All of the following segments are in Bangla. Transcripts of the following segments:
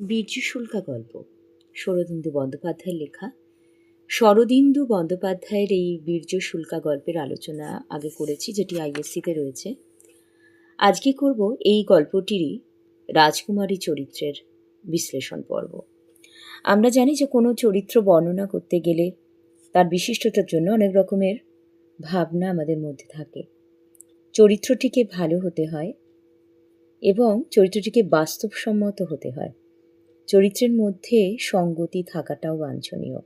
বীর্য শুল্কা গল্প। শরদিন্দু বন্দ্যোপাধ্যায়ের লেখা। শরদিন্দু বন্দ্যোপাধ্যায়ের এই বীর্য শুল্কা গল্পের আলোচনা আগে করেছি, যেটি আইএসসিতে রয়েছে। আজকে করব এই গল্পটিরই রাজকুমারী চরিত্রের বিশ্লেষণ পর্ব। আমরা জানি যে কোনো চরিত্র বর্ণনা করতে গেলে তার বিশিষ্টতার জন্য অনেক রকমের ভাবনা আমাদের মধ্যে থাকে। চরিত্রটিকে ভালো হতে হয় এবং চরিত্রটিকে বাস্তবসম্মত হতে হয়। চরিত্রের মধ্যে সঙ্গতি থাকাটাও বাঞ্ছনীয়।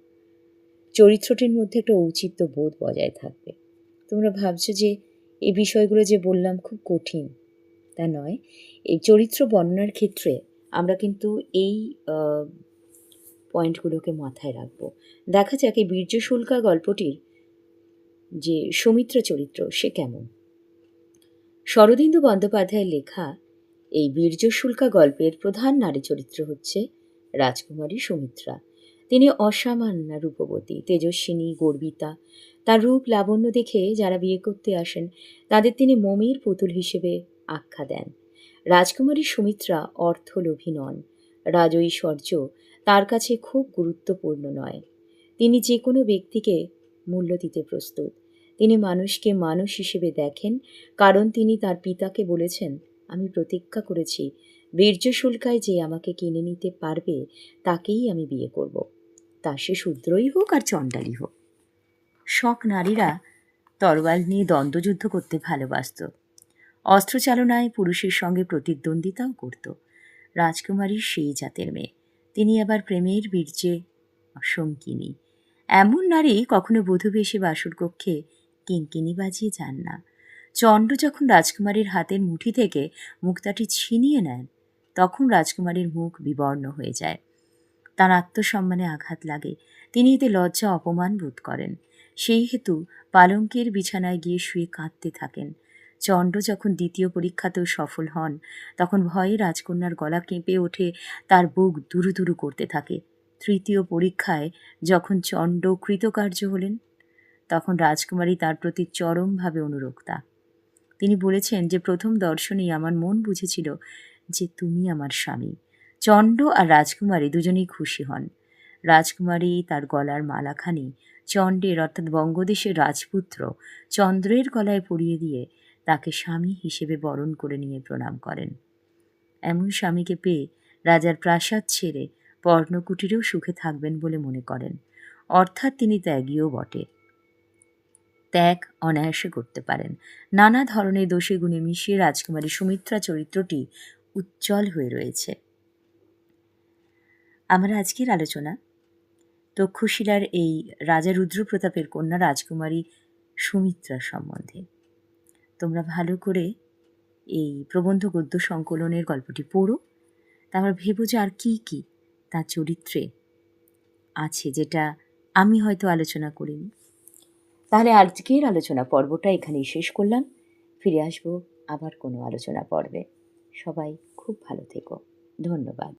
চরিত্রটির মধ্যে একটা ঔচিত্য বোধ বজায় থাকবে। তোমরা ভাবছ যে এই বিষয়গুলো যে বললাম খুব কঠিন, তা নয়। এই চরিত্র বর্ণনার ক্ষেত্রে আমরা কিন্তু এই পয়েন্টগুলোকে মাথায় রাখব। দেখা যাক এই বীর্য শুল্কা গল্পটির যে সৌমিত্র চরিত্র সে কেমন। শরদিন্দু বন্দ্যোপাধ্যায়ের লেখা এই বীর্য শুল্কা গল্পের প্রধান নারী চরিত্র হচ্ছে রাজকুমারী সুমিত্রা। তিনি অসামান্য রূপবতী, তেজস্বিনী, গর্বিতা। তার রূপ লাবণ্য দেখে যারা বিয়ে করতে আসেন, তাদের তিনি মমির পুতুল হিসেবে আখ্যা দেন। রাজকুমারী সুমিত্রা অর্থলোভী নন। রাজৈশ্বর্য তার কাছে খুব গুরুত্বপূর্ণ নয়। তিনি যে কোনো ব্যক্তিকে মূল্য দিতে প্রস্তুত। তিনি মানুষকে মানুষ হিসেবে দেখেন, কারণ তিনি তার পিতাকে বলেছেন আমি প্রতীক্ষা করেছি, বীর্য শুল্কায় যে আমাকে কিনে নিতে পারবে, তাকেই আমি বিয়ে করব। তা সে শূদ্রই হোক আর চণ্ডালি হোক। শখ নারীরা তরোয়াল নিয়ে দ্বন্দ্বযুদ্ধ করতে ভালোবাসত। অস্ত্রচালনায় পুরুষের সঙ্গে প্রতিদ্বন্দ্বিতাও করত। রাজকুমারী সেই জাতের মেয়ে। তিনি আবার প্রেমের বীর্যে অসঙ্কিনী। এমন নারী কখনো বধূবেশে বাসুর কক্ষে কিঙ্কিনি বাজিয়ে যান না। চণ্ড যখন রাজকুমারীর হাতের মুঠি থেকে মুক্তাটি ছিনিয়ে নেন, তখন রাজকুমারীর মুখ বিবর্ণ হয়ে যায়। তার আত্মসম্মানে আঘাত লাগে। তিনি এতে লজ্জা, অপমান বোধ করেন। সেই হেতু পালঙ্কের বিছানায় গিয়ে শুয়ে কাঁদতে থাকেন। চণ্ড যখন দ্বিতীয় পরীক্ষাতেও সফল হন, তখন ভয়ে রাজকন্যার গলা কেঁপে ওঠে, তার বুক দুরু দুরু করতে থাকে। তৃতীয় পরীক্ষায় যখন চণ্ড কৃতকার্য হলেন, তখন রাজকুমারী তার প্রতি চরমভাবে অনুরক্তা। তিনি বলেছেন যে, প্রথম দর্শনেই আমার মন বুঝেছিল যে তুমি আমার স্বামী। চণ্ড আর রাজকুমারী দুজনেই খুশি হন। রাজকুমারী তার গলার মালাখানি, চণ্ডের অর্থাৎ বঙ্গদেশের রাজপুত্র, চন্দ্রের গলায় পরিয়ে দিয়ে তাকে স্বামী হিসেবে বরণ করে নিয়ে প্রণাম করেন। এমন স্বামীকে পেয়ে রাজার প্রাসাদ ছেড়ে পর্ণকুটিরেও সুখে থাকবেন বলে মনে করেন। অর্থাৎ তিনি ত্যাগীও বটে। ত্যাগ, অনায়াসে করতে পারেন। নানা ধরনের দোষে গুণে মিশিয়ে রাজকুমারী সুমিত্রা চরিত্রটি উজ্জ্বল হয়ে রয়েছে। আমার আজকের আলোচনা, তক্ষশিলার এই রাজা রুদ্রপ্রতাপের কন্যা রাজকুমারী সুমিত্রা সম্বন্ধে। তোমরা ভালো করে এই প্রবন্ধ গদ্য সংকলনের গল্পটি পড়ো। তারপর ভেবো যে আর কী কী তার চরিত্রে আছে যেটা আমি হয়তো আলোচনা করিনি। তাহলে আজকের আলোচনা পর্বটা এখানেই শেষ করলাম। ফিরে আসব আবার কোনো আলোচনা পর্বে। সবাই খুব ভালো থেকো। ধন্যবাদ।